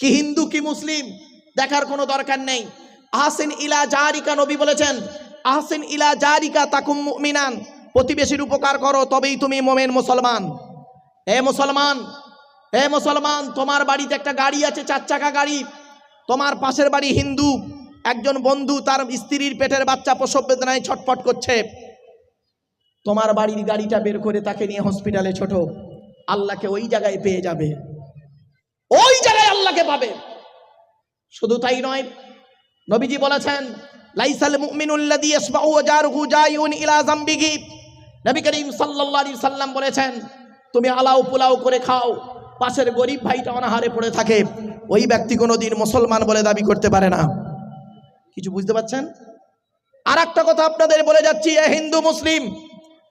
কি হিন্দু, কি মুসলিম, দেখার কোনো দরকার নেই। আহসিন ইলা জারিকা নবী বলেছেন, আহসিন ইলা জারিকা তাকুম মুমিনান, প্রতিবেশীর উপকার করো, তবেই তুমি মোমেন মুসলমান। হে মুসলমান হে মুসলমান, তোমার বাড়িতে একটা গাড়ি আছে চার চাকা গাড়ি। তোমার পাশের বাড়ি হিন্দু, একজন বন্ধু তার স্ত্রীর পেটের বাচ্চা প্রসব বেদনায় ছটফট করছে। তোমার বাড়ির গাড়িটা বের করে তাকে নিয়ে হসপিটালে ছোট। আল্লাহকে ওই জায়গায় পেয়ে যাবে। ওই জায়গায় আল্লাহকে পাবে শুধু তাই নয়, নবীজি বলেছেন, লাইসাল মুমিনুল্লাযী ইয়াসমাউ ওয়া জারুহু জাইউন ইলা জামবিহি নবী করিম সাল্লাল্লাহু আলাইহি সাল্লাম বলেছেন, তুমি আলাও পোলাও করে খাও, পাশের গরিব ভাইটা অনাহারে পড়ে থাকে। ওই ব্যক্তি কোনোদিন মুসলমান বলে দাবি করতে পারে না। কিছু বুঝতে পারছেন? আর একটা কথা আপনাদের বলে যাচ্ছি, এ হিন্দু মুসলিম,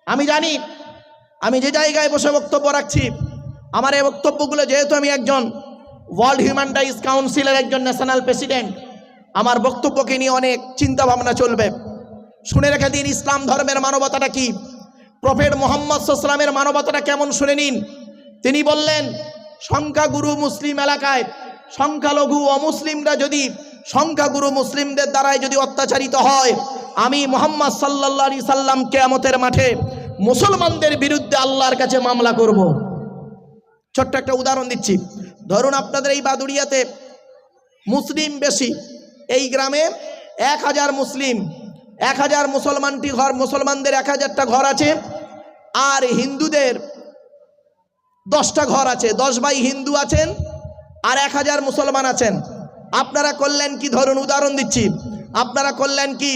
আমি জানি, আমি যে জায়গায় বসে বক্তব্য রাখছি, আমার এই বক্তব্যগুলো যেহেতু আমি একজন ওয়ার্ল্ড হিউম্যান রাইটস কাউন্সিলের একজন ন্যাশনাল প্রেসিডেন্ট। আমার বক্তব্যকে নিয়ে অনেক চিন্তা ভাবনা চলবে। শুনে রেখে দিন, ইসলাম ধর্মের মানবতাটা কি? প্রফেট মোহাম্মদ সাল্লামের মানবতাটা কেমন শুনে নিন। তিনি বললেন, সংখ্যাগুরু মুসলিম এলাকায় সংখ্যালঘু অমুসলিমরা যদি সংখ্যাগুরু মুসলিমদের দ্বারাই যদি অত্যাচারিত হয়, আমি মোহাম্মদ সাল্লাহ আলি সাল্লাম কেয়ামতের মাঠে মুসলমানদের বিরুদ্ধে আল্লাহর কাছে মামলা করব। ছোট্ট একটা উদাহরণ দিচ্ছি। ধরুন আপনাদের এই বাদুড়িয়াতে মুসলিম বেশি। এই গ্রামে এক হাজার মুসলিম, এক হাজার মুসলমানটি ঘর, মুসলমানদের এক হাজারটা ঘর আছে। আর হিন্দুদের দশটা ঘর আছে। দশ ভাই হিন্দু আছেন আর এক হাজার মুসলমান আছেন। আপনারা করলেন কি? ধরুন উদাহরণ দিচ্ছি। আপনারা করলেন কি?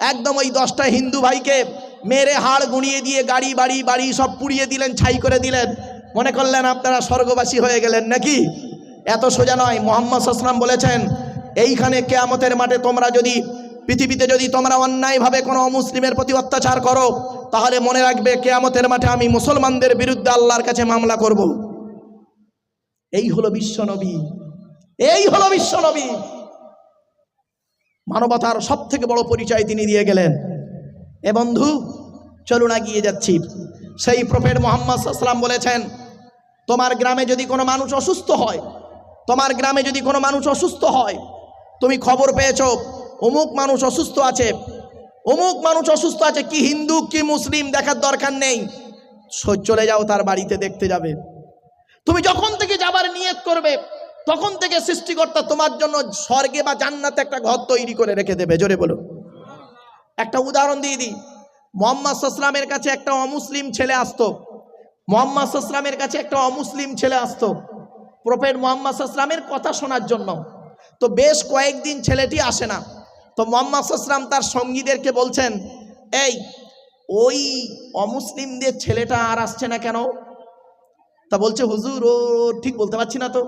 একদম ওই দশটা হিন্দু ভাইকে মেরে হাড় গুঁড়িয়ে দিয়ে গাড়ি, বাড়ি বাড়ি সব পুড়িয়ে দিলেন, ছাই করে দিলেন। মনে করলেন আপনারা স্বর্গবাসী হয়ে গেলেন নাকি? এত সোজা নয়। মোহাম্মদ সাসলাম বলেছেন, এইখানে কেয়ামতের মাঠে তোমরা যদি, পৃথিবীতে যদি তোমরা অন্যায়ভাবে কোনো অমুসলিমের প্রতি অত্যাচার করো, তাহলে মনে রাখবে কেয়ামতের মাঠে আমি মুসলমানদের বিরুদ্ধে আল্লাহর কাছে মামলা করব। এই হলো বিশ্বনবী এই হলো বিশ্বনবী মানবতার সব থেকে বড় পরিচয় তিনি দিয়ে গেলেন। এ বন্ধু, চলুন এগিয়ে যাচ্ছি। সেই প্রফেট মোহাম্মদ সাল্লাম বলেছেন, তোমার গ্রামে যদি কোনো মানুষ অসুস্থ হয়, তোমার গ্রামে যদি কোনো মানুষ অসুস্থ হয়, তুমি খবর পেয়েছ, অমুক মানুষ অসুস্থ আছে, অমুক মানুষ অসুস্থ আছে, কি হিন্দু, কি মুসলিম, দেখার দরকার নেই চলে যাও তার বাড়িতে দেখতে যাবে। তুমি যখন থেকে যাবার নিয়ত করবে, তখন থেকে সৃষ্টিকর্তা তোমার জন্য স্বর্গে বা জান্নাতে একটা ঘর তৈরি করে রেখে দেবে। জোরে বলো একটা উদাহরণ দিয়ে দিই। মোহাম্মদ সাসলামের কাছে একটা অমুসলিম ছেলে আসতো। মোহাম্মদ সাসলামের কাছে একটা অমুসলিম ছেলে আসতো। প্রফেট মোহাম্মদ সাসলামের কথা শোনার জন্য। তো বেশ কয়েকদিন ছেলেটি আসে না। তো মোহাম্মদ সাসলাম তার সঙ্গীদেরকে বলছেন, এই, ওই অমুসলিমদের ছেলেটা আর আসছে না কেন? তা বলছে, হুজুর, ও ঠিক বলতে পারছি না তো।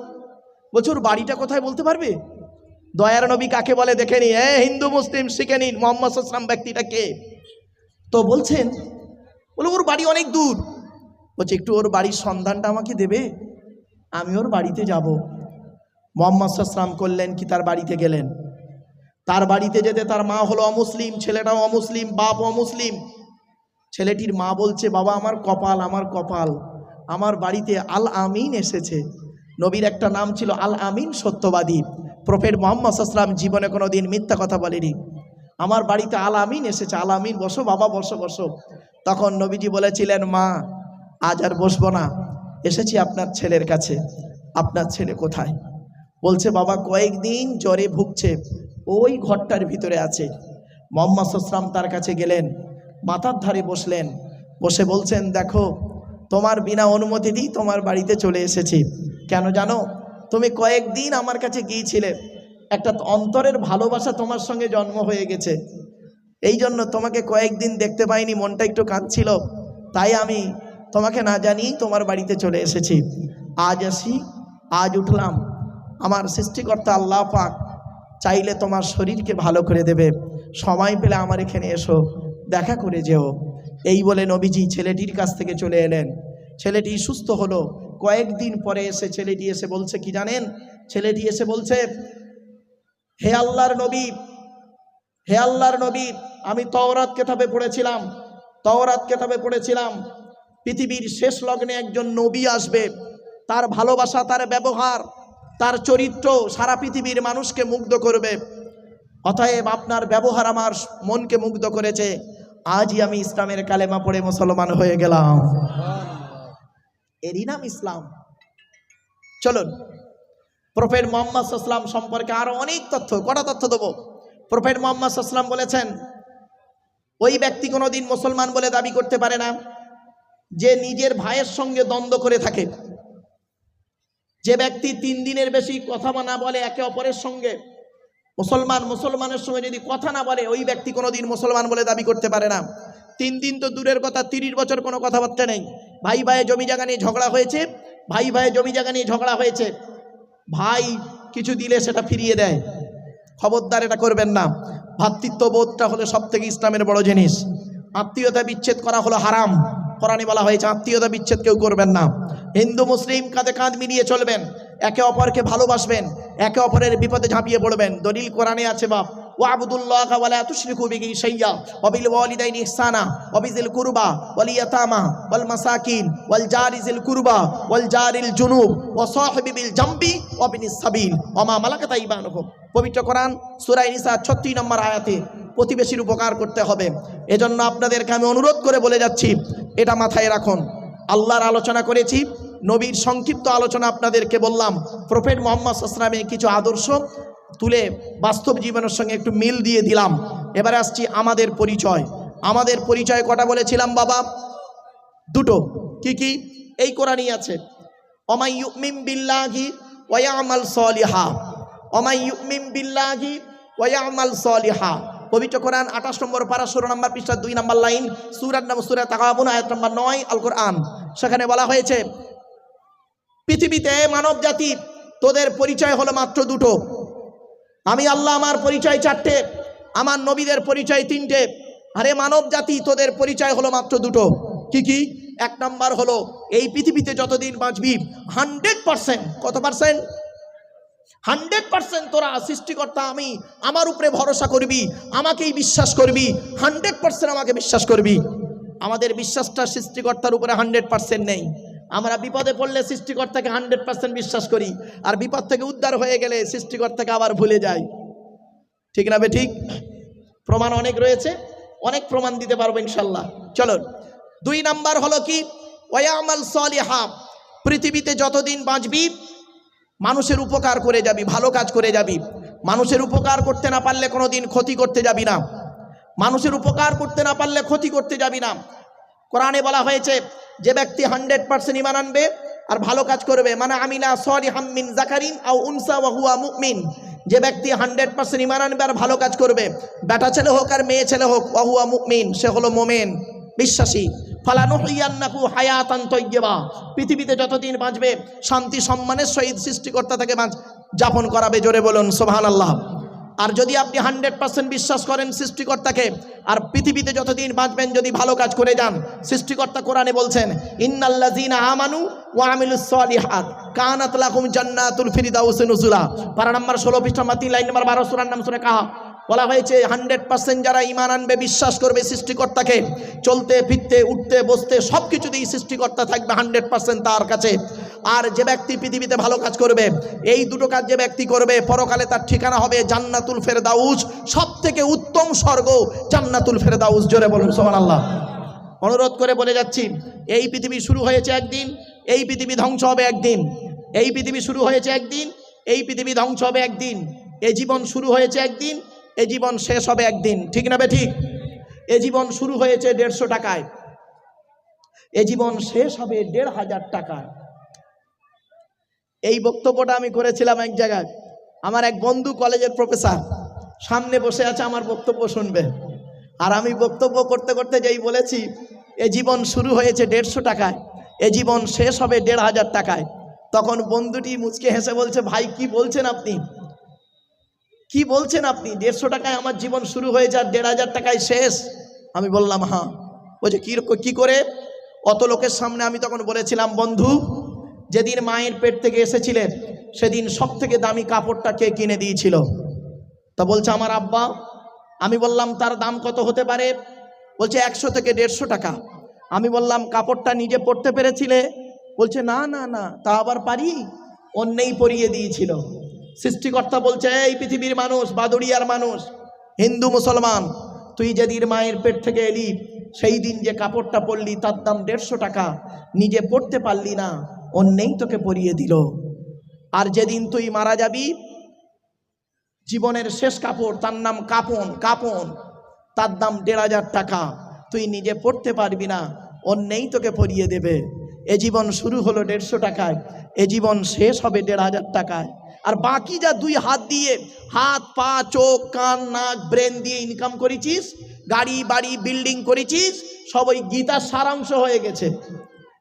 বলছে, ওর বাড়িটা কোথায় বলতে পারবে? দয়ার নবী কাকে বলে দেখে নি? এ, হিন্দু, মুসলিম, শিখে নিন। মোহাম্মদ ব্যক্তিটা কে? তো বলছেন, বলে ওর বাড়ি অনেক দূর। বলছে, একটু ওর বাড়ির সন্ধানটা আমাকে দেবে, আমি ওর বাড়িতে যাব। মোহাম্মদ সাসলাম করলেন কি, তার বাড়িতে গেলেন। তার বাড়িতে যেতে তার মা হলো অমুসলিম, ছেলেটাও অমুসলিম, বাপ অমুসলিম। ছেলেটির মা বলছে, বাবা, আমার কপাল আমার কপাল। আমার বাড়িতে আল আমিন এসেছে। নবীর একটা নাম ছিল আল আমিন সত্যবাদী। প্রফেট মোহাম্মদ সাসলাম জীবনে কোনো দিন মিথ্যা কথা বলেনি। আমার বাড়িতে আল আমিন এসেছে আল আমিন বসো, বাবা বসো বসো। তখন নবীজি বলেছিলেন, মা, আজ আর বসবো না। এসেছি আপনার ছেলের কাছে। আপনার ছেলে কোথায়? বলছে, বাবা, কয়েকদিন জ্বরে ভুগছে। ওই ঘরটার ভিতরে আছে। মোহাম্মদ সাসলাম তার কাছে গেলেন, মাথার ধারে বসলেন। বসে বলছেন, দেখো, তোমার বিনা অনুমতি অনুমতিতেই তোমার বাড়িতে চলে এসেছি। কেন জানো? তুমি কয়েকদিন আমার কাছে গিয়েছিলে। একটা অন্তরের ভালোবাসা তোমার সঙ্গে জন্ম হয়ে গেছে। এই জন্য তোমাকে কয়েকদিন দেখতে পাইনি, মনটা একটু কাঁদছিল। তাই আমি তোমাকে না জানিয়েই তোমার বাড়িতে চলে এসেছি। আজ আসি, আজ উঠলাম। আমার সৃষ্টিকর্তা আল্লাহ পাক চাইলে তোমার শরীরকে ভালো করে দেবে। সময় পেলে আমার এখানে এসো, দেখা করে যেও। এই বলে নবীজি ছেলেটির কাছ থেকে চলে এলেন। ছেলেটি সুস্থ হলো। কয়েকদিন পরে এসে ছেলেটি এসে বলছে, কি জানেন? ছেলেটি এসে বলছে হে আল্লাহর নবী, হে আল্লাহর নবী, আমি তওরাত কেতাবে পড়েছিলাম, তওরাত কেতাবে পড়েছিলাম। পৃথিবীর শেষ লগ্নে একজন নবী আসবে, তার ভালোবাসা, তার ব্যবহার, তার চরিত্র সারা পৃথিবীর মানুষকে মুগ্ধ করবে। অতএব আপনার ব্যবহার আমার মনকে মুগ্ধ করেছে। আজই আমি ইসলামের কালেমা পড়ে মুসলমান হয়ে গেলাম। এরই নাম ইসলাম। চলুন। প্রফেট মোহাম্মদ সাল্লাম সম্পর্কে আরও অনেক তথ্য, কটা তথ্য দেবো? প্রফেট মোহাম্মদ সাল্লাম বলেছেন, ওই ব্যক্তি কোনো দিন মুসলমান বলে দাবি করতে পারে না, যে নিজের ভাইয়ের সঙ্গে দ্বন্দ্ব করে থাকে। যে ব্যক্তি তিন দিনের বেশি কথা না বলে একে অপরের সঙ্গে, মুসলমান মুসলমানের সঙ্গে যদি কথা না বলে, ওই ব্যক্তি কোনো দিন মুসলমান বলে দাবি করতে পারে না। তিন দিন তো দূরের কথা, তিরিশ বছর কোনো কথাবার্তা নেই। ভাই ভাইয়ে জমি জায়গা নিয়ে ঝগড়া হয়েছে, ভাই ভাইয়ে জমি জায়গা নিয়ে ঝগড়া হয়েছে। ভাই কিছু দিলে সেটা ফিরিয়ে দেয়। খবরদার এটা করবেন না। ভ্রাতৃত্ববোধটা হলো সব থেকে ইসলামের বড় জিনিস। আত্মীয়তা বিচ্ছেদ করা হলো হারাম। কোরআনে বলা হয়েছে, আত্মীয়তা বিচ্ছেদ কেউ করবেন না। হিন্দু, মুসলিম কাঁধে কাঁধ মিলিয়ে চলবেন। একে অপরকে ভালোবাসবেন। একে অপরের বিপদে ঝাঁপিয়ে পড়বেন। দলিল কোরআনে আছে বাপ। ওয়াবুদুল্লাহ ওয়ালা তুশরিকু বিহি শাইয়্যা ওয়াবিল ওয়ালিদাইনি ইহসানা ওয়াবিজিল কুরবা ওয়াল ইয়াতামা ওয়াল মাসাকিন ওয়াল জারিজিল কুরবা ওয়াল জারিল জুনুব ওয়া বিল ওয়া ওয়া মা পবিত্র কোরআন সূরা নিসা 36 নম্বর আয়াতে প্রতিবেশীর উপকার করতে হবে। এজন্য আপনাদেরকে আমি অনুরোধ করে বলে যাচ্ছি, এটা মাথায় রাখুন। আল্লাহর আলোচনা করেছি, নবীর সংক্ষিপ্ত আলোচনা আপনাদেরকে বললাম। প্রফেট মোহাম্মদ আসলামের কিছু আদর্শ তুলে বাস্তব জীবনের সঙ্গে একটু মিল দিয়ে দিলাম। এবারে আসছি আমাদের পরিচয়। আমাদের পরিচয় কটা বলেছিলাম বাবা? দুটো। কি কি? এই কোরআনই আছে। অমাই ইউমিম বিল্লাহি ওয়ামাল সলিহা। অমাই ইউমিম বিল্লাহি ওয়ামাল সলিহা। পবিত্র কোরআন আঠাশ নম্বর পারা, ষোলো নম্বর পৃষ্ঠা দুই নম্বর লাইন সুরাত নম্বর সুরা তাকাবুন আয়াত নম্বর নয় আল কোরআন সেখানে বলা হয়েছে, পৃথিবীতে মানব জাতি তোদের পরিচয় হলো মাত্র দুটো। আমি আল্লাহ আমার পরিচয় চারটে, আমার নবীদের পরিচয় তিনটে। আরে মানব জাতি, তোদের পরিচয় হলো মাত্র দুটো। কি কি? এক নাম্বার হলো, এই পৃথিবীতে যতদিন বাঁচবি, হান্ড্রেড পার্সেন্ট, কত পার্সেন্ট? হান্ড্রেড পার্সেন্ট তোরা সৃষ্টিকর্তা আমি, আমার উপরে ভরসা করবি, আমাকেই বিশ্বাস করবি, হান্ড্রেড পার্সেন্ট আমাকে বিশ্বাস করবি। আমাদের বিশ্বাসটা সৃষ্টিকর্তার উপরে হান্ড্রেড পার্সেন্ট নেই। আমরা বিপদে পড়লে সৃষ্টিকর্তাকে হান্ড্রেড পার্সেন্ট বিশ্বাস করি, আর বিপদ থেকে উদ্ধার হয়ে গেলে সৃষ্টিকর্তাকে আবার ভুলে যাই। ঠিক না বে ঠিক? প্রমাণ অনেক রয়েছে, অনেক প্রমাণ দিতে পারব ইনশাল্লাহ। চলো দুই নাম্বার হলো কি? ওয়ামাল সলিহা, পৃথিবীতে যতদিন বাঁচবি, মানুষের উপকার করে যাবি, ভালো কাজ করে যাবি। মানুষের উপকার করতে না পারলে কোনোদিন ক্ষতি করতে যাবি না। মানুষের উপকার করতে না পারলে ক্ষতি করতে যাবি না। কোরআনে বলা হয়েছে যে ব্যক্তি হান্ড্রেড পার্সেন্ট ইমান আনবে আর ভালো কাজ করবে মানে আমিলা সরি হাম্মিন জাকারিন আও উনসা ওয়াহুয়া মুকমিন যে ব্যক্তি হান্ড্রেড পার্সেন্ট ইমান আনবে আর ভালো কাজ করবে, বেটা ছেলে হোক আর মেয়ে ছেলে হোক ওয়াহুয়া মুকমিন সে হলো মোমেন, বিশ্বাসী। ফালানুহিয়ান্নাকু হায়াতান তৈয়বা পৃথিবীতে যতদিন বাঁচবে, শান্তি সম্মানের সহিত সৃষ্টিকর্তা তাকে বাঁচ, যাপন করাবে, জোরে বলুন সোহান আল্লাহ আর যদি আপনি হান্ড্রেড পার্সেন্ট বিশ্বাস করেন সৃষ্টিকর্তাকে, আর পৃথিবীতে যতদিন বাঁচবেন যদি ভালো কাজ করে যান, সৃষ্টিকর্তা কোরআনে বলছেন ইন্নাল্লাজিনা আমানু ওয়া আমিলুস সলিহাত কানাত জান্নাতুল ফিরদাউস নুজুলা। পারা নাম্বার 16 পৃষ্ঠা মাতি লাইন নাম্বার বারো, সুরার নাম শুনে কাহা। বলা হয়েছে হান্ড্রেড পার্সেন্ট যারা ইমান আনবে, বিশ্বাস করবে সৃষ্টিকর্তাকে। চলতে, ফিরতে, উঠতে, বসতে সব কিছুতেই সৃষ্টিকর্তা থাকবে হান্ড্রেড পার্সেন্ট তার কাছে। আর যে ব্যক্তি পৃথিবীতে ভালো কাজ করবে, এই দুটো কাজ যে ব্যক্তি করবে, পরকালে তার ঠিকানা হবে জান্নাতুল ফেরদাউস। সব থেকে উত্তম স্বর্গ জান্নাতুল ফেরদাউস। জোরে বলুন সোমান আল্লাহ অনুরোধ করে বলে যাচ্ছি, এই পৃথিবী শুরু হয়েছে একদিন, এই পৃথিবী ধ্বংস হবে একদিন। এই পৃথিবী শুরু হয়েছে একদিন, এই পৃথিবী ধ্বংস হবে একদিন। এই জীবন শুরু হয়েছে একদিন এ জীবন শেষ হবে একদিন। ঠিক না বে ঠিক? এ জীবন শুরু হয়েছে দেড়শো টাকায়। এ জীবন শেষ হবে দেড় হাজার টাকায়। এই বক্তব্যটা আমি করেছিলাম এক জায়গায়। আমার এক বন্ধু কলেজের প্রফেসর, সামনে বসে আছে, আমার বক্তব্য শুনবে। আর আমি বক্তব্য করতে করতে যেই বলেছি, এ জীবন শুরু হয়েছে দেড়শো টাকায়, এ জীবন শেষ হবে দেড় হাজার টাকায়। তখন বন্ধুটি মুচকে হেসে বলছে, ভাই, কি বলছেন আপনি? কি বলছেন আপনি? দেড়শো টাকায় আমার জীবন শুরু হয়ে যার দেড় হাজার টাকায় শেষ। আমি বললাম হ্যাঁ। বলছে, কী কী করে? অত লোকের সামনে আমি তখন বলেছিলাম, বন্ধু, যেদিন মায়ের পেট থেকে এসেছিলেন, সেদিন সব থেকে দামি কাপড়টা কে কিনে দিয়েছিল? তা বলছে, আমার আব্বা। আমি বললাম, তার দাম কত হতে পারে? বলছে, একশো থেকে দেড়শো টাকা। আমি বললাম, কাপড়টা নিজে পরতে পেরেছিলে? বলছে, না না না, তা আবার পারি? অন্যেই পরিয়ে দিয়েছিল। সৃষ্টিকর্তা বলছে, এই পৃথিবীর মানুষ, বাদুড়িয়ার মানুষ, হিন্দু, মুসলমান, তুই যেদিন মায়ের পেট থেকে এলি, সেই দিন যে কাপড়টা পরলি, তার দাম দেড়শো টাকা, নিজে পড়তে পারলি না, অন্যেই তোকে পরিয়ে দিল। আর যেদিন তুই মারা যাবি, জীবনের শেষ কাপড়, তার নাম কাপন কাপন, তার দাম দেড় হাজার টাকা, তুই নিজে পড়তে পারবি না, অন্যেই তোকে পরিয়ে দেবে। এ জীবন শুরু হলো দেড়শো টাকায়, এ জীবন শেষ হবে দেড় হাজার টাকায়। আর বাকি যা দুই হাত দিয়ে, হাত, পা, চোখ, কান, নাক, ব্রেন দিয়ে ইনকাম করেছিস, গাড়ি, বাড়ি বিল্ডিং করেছিস, সব ওই গীতার সারাংশ হয়ে গেছে।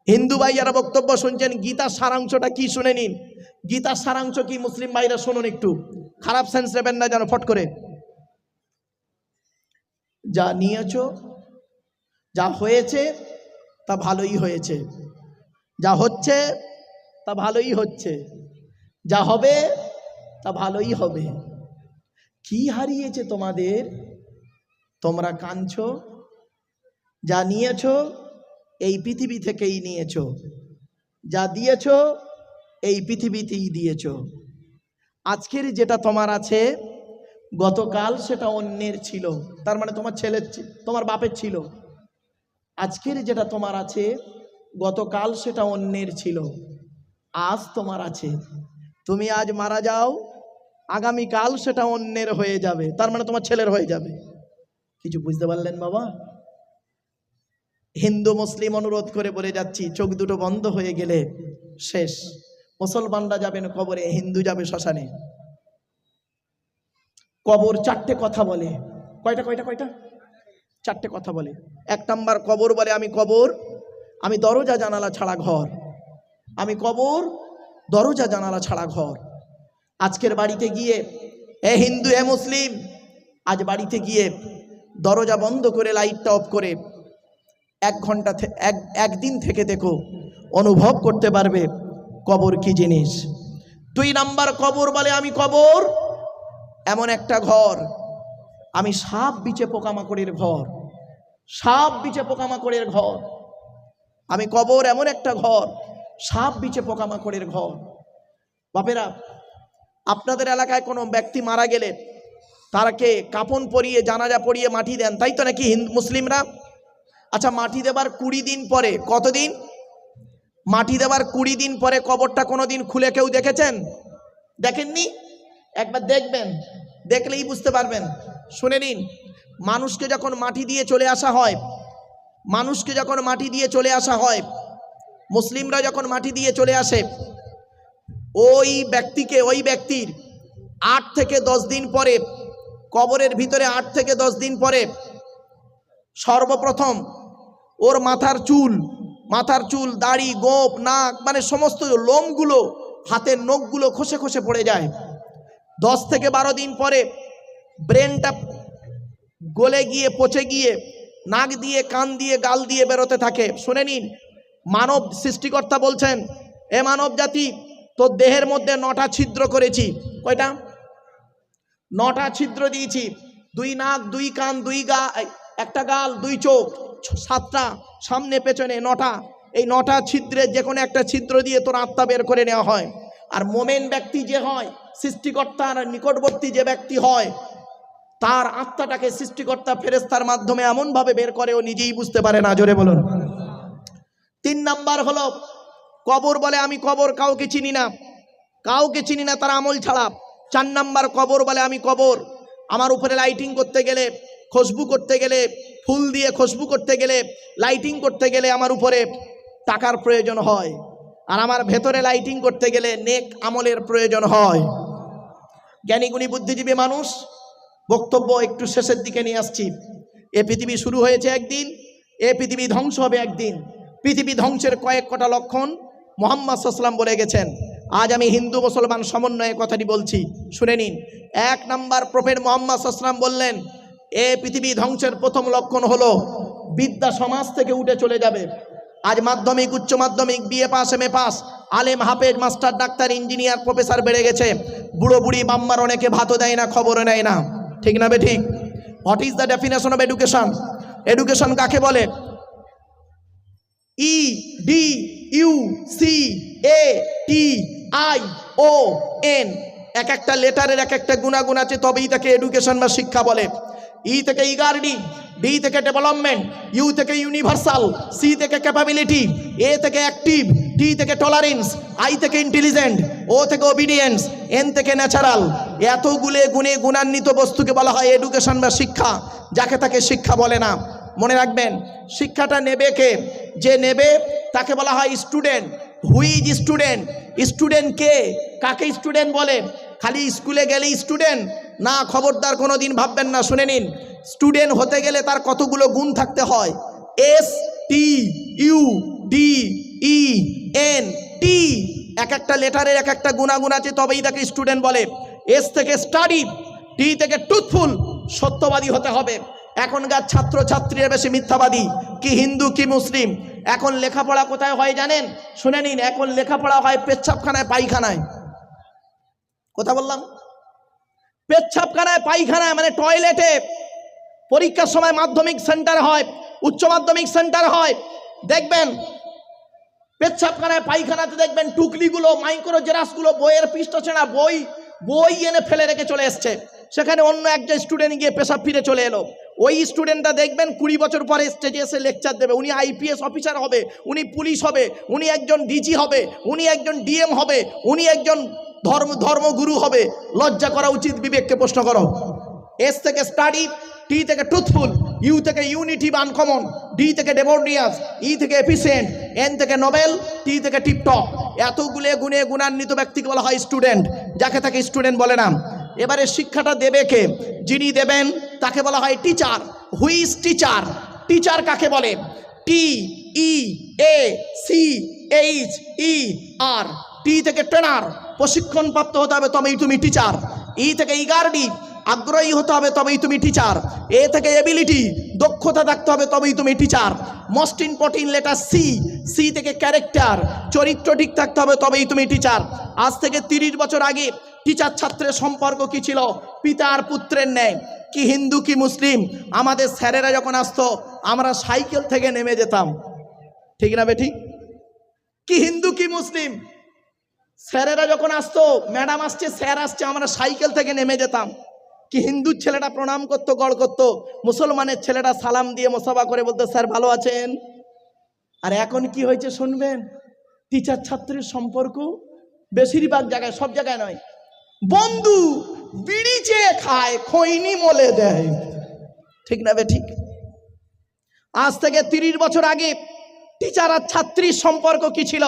হিন্দু ভাইয়ারা বক্তব্য শুনছেন গীতার সারাংশটা কি শুনে নিন। গীতার সারাংশ কি মুসলিম ভাইরা শুনুন একটু। খারাপ সেন্স নেবেন না যেন, ফট করে। যা নিয়েছ, যা হয়েছে, তা ভালোই হয়েছে। যা হচ্ছে, তা ভালোই হচ্ছে। যা হবে, তা ভালোই হবে। কি হারিয়েছে তোমাদের? তোমরা কাঁদছ? যা নিয়েছ, এই পৃথিবী থেকেই নিয়েছ। যা দিয়েছ, এই পৃথিবীতেই দিয়েছ। আজকের যেটা তোমার আছে, গতকাল সেটা অন্যের ছিল। তার মানে তোমার ছেলের তোমার বাপের ছিল। আজকের যেটা তোমার আছে গতকাল সেটা অন্যের ছিল। আজ তোমার আছে। তুমি আজ মারা যাও, আগামীকাল সেটা অন্যের হয়ে যাবে। তার মানে তোমার ছেলের হয়ে যাবে। কিছু বুঝতে পারলেন বাবা? হিন্দু, মুসলিম অনুরোধ করে বলে যাচ্ছি, চোখ দুটো বন্ধ হয়ে গেলে শেষ। মুসলমানরা যাবেন কবরে, হিন্দু যাবে শ্মশানে। কবর চারটে কথা বলে। কয়টা কয়টা কয়টা? চারটে কথা বলে। এক নাম্বার, কবর বলে আমি কবর। আমি দরজা জানালা ছাড়া ঘর। আমি কবর, দরজা জানালা ছাড়া ঘর। আজকের বাড়িতে গিয়ে, এ হিন্দু, এ মুসলিম, আজ বাড়িতে গিয়ে দরজা বন্ধ করে লাইটটা অফ করে, এক ঘণ্টা এক, একদিন থেকে দেখো, অনুভব করতে পারবে কবর কি জিনিস। দুই নাম্বার কবর বলে, আমি কবর, এমন একটা ঘর। আমি সাপ বিচে পোকামাকড়ের ঘর। সাপ বিচে পোকামাকড়ের ঘর। আমি কবর এমন একটা ঘর, সাপ বিচে পোকামাকড়ের ঘর। বাপেরা, আপনাদের এলাকায় কোনো ব্যক্তি মারা গেলে তারাকে কাপন পরিয়ে, জানাজা পরিয়ে মাটি দেন, তাই তো নাকি হিন্দু মুসলিমরা? আচ্ছা মাটি দেবার কুড়ি দিন পরে কতদিন? মাটি দেবার কুড়ি দিন পরে কবরটা কোনো দিন খুলে কেউ দেখেছেন? দেখেননি? একবার দেখবেন, দেখলেই বুঝতে পারবেন। শুনে নিন, মানুষকে যখন মাটি দিয়ে চলে আসা হয় মানুষকে যখন মাটি দিয়ে চলে আসা হয়, মুসলিমরা যখন মাটি দিয়ে চলে আসে, ওই ব্যক্তিকে, ওই ব্যক্তির আট থেকে দশ দিন পরে, কবরের ভিতরে আট থেকে দশ দিন পরে সর্বপ্রথম ওর মাথার চুল মাথার চুল, দাড়ি, গোপ, নাক মানে সমস্ত লোমগুলো, হাতের নখগুলো খসে খসে পড়ে যায়। দশ থেকে বারো দিন পরে ব্রেনটা গলে গিয়ে, পচে গিয়ে নাক দিয়ে, কান দিয়ে, গাল দিয়ে বেরোতে থাকে। শুনে নিন, মানব সৃষ্টিকর্তা বলছেন, এ মানব জাতি, তোর দেহের মধ্যে নটা ছিদ্র করেছি। কয়টা? নটা ছিদ্র দিয়েছি। দুই নাক, দুই কান, দুই গা একটা গাল, দুই চোখ, সাতটা, সামনে, পেছনে, নটা। এই নটা ছিদ্রের যে কোনো একটা ছিদ্র দিয়ে তোর আত্মা বের করে নেওয়া হয়। আর মোমেন ব্যক্তি যে হয়, সৃষ্টিকর্তার নিকটবর্তী যে ব্যক্তি হয় তার আত্মাটাকে সৃষ্টিকর্তা ফেরেস্তার মাধ্যমে এমনভাবে বের করে ও নিজেই বুঝতে পারে না। জোরে বলুন। তিন নাম্বার হলো, কবর বলে আমি কবর কাউকে চিনি না। কাউকে চিনি না তার আমল ছাড়া। চার নাম্বার কবর বলে আমি কবর। আমার উপরে লাইটিং করতে গেলে, খুশবু করতে গেলে, ফুল দিয়ে খুশবু করতে গেলে লাইটিং করতে গেলে আমার উপরে টাকার প্রয়োজন হয়। আর আমার ভেতরে লাইটিং করতে গেলে নেক আমলের প্রয়োজন হয়। জ্ঞানীগুণী, বুদ্ধিজীবী মানুষ বক্তব্য একটু শেষের দিকে নিয়ে আসছি। এ পৃথিবী শুরু হয়েছে একদিন, এ পৃথিবী ধ্বংস হবে একদিন। পৃথিবী ধ্বংসের কয়েক কটা লক্ষণ মোহাম্মদ সাল্লাম বলে গেছেন। আজ আমি হিন্দু মুসলমান সমন্বয়ে কথাটি বলছি। শুনে নিন। এক নাম্বার প্রফেট মোহাম্মদ সাল্লাম বললেন, এ পৃথিবী ধ্বংসের প্রথম লক্ষণ হলো, বিদ্যা সমাজ থেকে উঠে চলে যাবে। আজ মাধ্যমিক, উচ্চ মাধ্যমিক BA pass M A pass আলেম, হাফেজ, মাস্টার, ডাক্তার, ইঞ্জিনিয়ার, প্রফেসর বেড়ে গেছে। বুড়ো বুড়ি, বাম্মার অনেকে ভাতও দেয় না, খবরও নেয় না। ঠিক না বে ঠিক? What is the definition of education education কাকে বলে? E D U C A T I O N এক একটা লেটারের এক একটা গুণাগুণ আছে, তবেই তাকে এডুকেশন বা শিক্ষা বলে। ই থেকে ইগার্ডি ডি থেকে ডেভেলপমেন্ট ইউ থেকে ইউনিভার্সাল সি থেকে ক্যাপাবিলিটি এ থেকে অ্যাক্টিভ টি থেকে টলারেন্স আই থেকে ইন্টেলিজেন্ট ও থেকে ওবিডিয়েন্স এন থেকে ন্যাচারাল এতগুলো গুণে গুণান্বিত বস্তুকে বলা হয় এডুকেশন বা শিক্ষা, যাকে তাকে শিক্ষা বলে না। মনে রাখবেন, শিক্ষাটা নেবে কে? যে নেবে, তাকে বলা হয় স্টুডেন্ট হুইজ স্টুডেন্ট স্টুডেন্ট কে? কাকে স্টুডেন্ট বলে? খালি স্কুলে গেলেই স্টুডেন্ট না, খবরদার কোনো দিন ভাববেন না, শুনে নিন। স্টুডেন্ট হতে গেলে তার কতগুলো গুণ থাকতে হয়? S T U D E N T এক একটা লেটারের এক একটা গুণাগুণ আছে, তবেই তাকে স্টুডেন্ট বলে। এস থেকে স্টাডি টি থেকে টুথফুল সত্যবাদী হতে হবে। এখনকার ছাত্র ছাত্রীরা বেশি মিথ্যাবাদী, কি হিন্দু, কি মুসলিম। এখন লেখাপড়া কোথায় হয় জানেন? শুনে নিন, এখন লেখাপড়া হয় পেচ্ছাপখানায়, পায়খানায়। কথা বললাম? পেচ্ছাপখানায়, পায়খানায় মানে টয়লেটে পরীক্ষার সময় মাধ্যমিক সেন্টার হয়, উচ্চ মাধ্যমিক সেন্টার হয়। দেখবেন পেচ্ছাপখানায় পায়খানাতে দেখবেন টুকলিগুলো মাইক্রো জেরাসগুলো বইয়ের পৃষ্ঠ ছেঁড়া বই বই এনে ফেলে রেখে চলে এসছে। সেখানে অন্য একজন স্টুডেন্ট গিয়ে পেশাব ফিরে চলে এলো। ওই স্টুডেন্টটা দেখবেন কুড়ি বছর পরে স্টেজে এসে লেকচার দেবে। উনি আইপিএস অফিসার হবে, উনি পুলিশ হবে, উনি একজন ডিজি হবে, উনি একজন ডিএম হবে, উনি একজন ধর্ম, ধর্মগুরু হবে। লজ্জা করা উচিত, বিবেককে প্রশ্ন করো। এস থেকে স্টাডি টি থেকে ট্রুথফুল ইউ থেকে ইউনিটি বা আনকমন ডি থেকে ডেবোর্নিয়াস ই থেকে এফিসিয়েন্ট এন থেকে নোবেল টি থেকে টিপটপ এতগুলো গুণে গুণান্বিত ব্যক্তিকে বলা হয় স্টুডেন্ট যাকে তাকে স্টুডেন্ট বলে না। এবারে শিক্ষাটা দেবে কে? যিনি দেবেন, তাকে বলা হয় টিচার হুইজ টিচার টিচার কাকে বলে? টি ই এ সি এইচ ই আর টি থেকে ট্রেনার প্রশিক্ষণপ্রাপ্ত হতে হবে তবেই তুমি টিচার ই থেকে ইগারডি আগ্রহী হতে হবে তবেই তুমি টিচার এ থেকে এবিলিটি দক্ষতা থাকতে হবে তবেই তুমি teacher most important letter C C থেকে ক্যারেক্টার চরিত্র ঠিক থাকতে হবে তবেই তুমি টিচার আজ থেকে তিরিশ বছর আগে টিচার ছাত্রের সম্পর্ক কি ছিল? পিতা আর পুত্রের ন্যায়। কি হিন্দু, কি মুসলিম? আমাদের স্যারেরা যখন আসতো, আমরা সাইকেল থেকে নেমে যেতাম। ঠিক না বেঠিক কি হিন্দু, কি মুসলিম? স্যারেরা যখন আসতো, ম্যাডাম আসছে, স্যার আসছে, আমরা সাইকেল থেকে নেমে যেতাম। কি হিন্দুর ছেলেটা প্রণাম করতো, গড় করতো? মুসলমানের ছেলেটা সালাম দিয়ে মোসাফা করে বলতো, স্যার, ভালো আছেন? আর এখন কি হয়েছে শুনবেন? টিচার ছাত্রের সম্পর্ক বেশিরভাগ জায়গায়, সব জায়গায় নয়। বন্ধু বিড়ি চেয়ে খায়, খৈনি মলে দেয়। ঠিক না বে, ঠিক? আজ থেকে তিরিশ বছর আগে টিচার আর ছাত্রীর সম্পর্ক কি ছিল?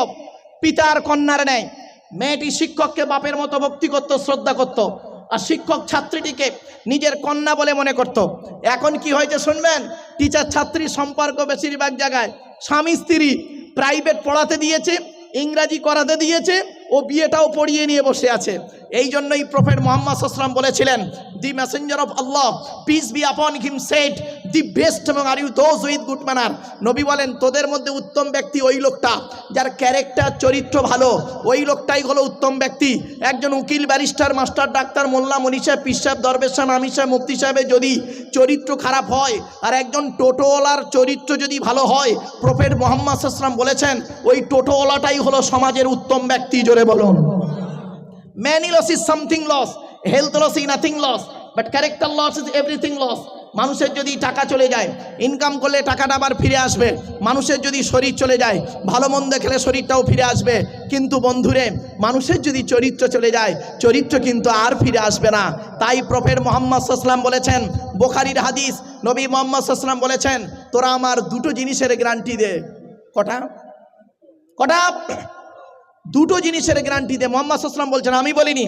পিতার কন্যার নেয় মেয়েটি শিক্ষককে বাপের মতো ভক্তি করত, শ্রদ্ধা করত। আর শিক্ষক ছাত্রীটিকে নিজের কন্যা বলে মনে করত। এখন কি হয়েছে শুনবেন? টিচার ছাত্রী সম্পর্ক বেশিরভাগ জায়গায় স্বামী স্ত্রী প্রাইভেট পড়াতে দিয়েছে, ইংরাজি করাতে দিয়েছে ও বিয়েটাও পড়িয়ে নিয়ে বসে আছে। এই জন্যই প্রফেট মোহাম্মদ সসলাম বলেছিলেন the messenger of Allah peace be upon him said the best এবং are you those with good manner নবী বলেন, তোদের মধ্যে উত্তম ব্যক্তি ওই লোকটা, যার ক্যারেক্টার চরিত্র ভালো, ওই লোকটাই হলো উত্তম ব্যক্তি একজন উকিল ব্যারিস্টার মাস্টার ডাক্তার, মোল্লা, মনীষা, পিসাব, দরবেশ সাহেব আমির সাহেব মুফতি সাহেবের যদি চরিত্র খারাপ হয়, আর একজন টোটোওয়ালার চরিত্র যদি ভালো হয় প্রফেট মোহাম্মদ সাল্লাম বলেছেন, ওই টোটোওয়ালাটাই হলো সমাজের উত্তম ব্যক্তি, জোরে বলুন many loss is something loss. Health loss is nothing loss. But character loss is everything loss. মানুষের যদি টাকা চলে যায় ইনকাম করলে টাকাটা আবার ফিরে আসবে। মানুষের যদি শরীর চলে যায়, ভালো মন্দ খেলে শরীরটাও ফিরে আসবে। কিন্তু বন্ধুরে, মানুষের যদি চরিত্র চলে যায়, চরিত্র কিন্তু আর ফিরে আসবে না। তাই প্রফেট মোহাম্মদ সাল্লাম বলেছেন, বোখারির হাদিস, নবী মোহাম্মদ সাল্লাম বলেছেন, তোরা আমার দুটো জিনিসের গ্যারান্টি দে। কটা? কটা? দুটো জিনিসের গ্যারান্টি দে। মোহাম্মদ সাল্লাম বলছেন, আমি বলিনি